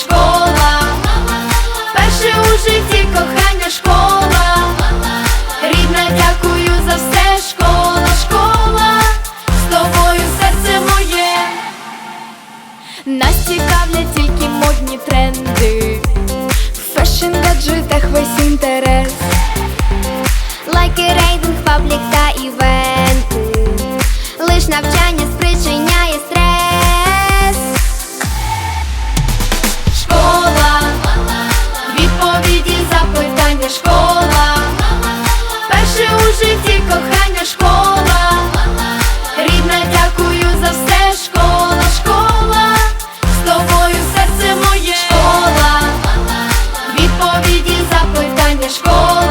школа, перше у житті кохання школа, рідна, дякую за все, школа, школа, з тобою серце моє, нас цікавлять тільки модні тренди, в фешн гаджетах весь інтерес, лайки, рейтинг, паблік та івенти, лиш навчання спричиняє pescoço.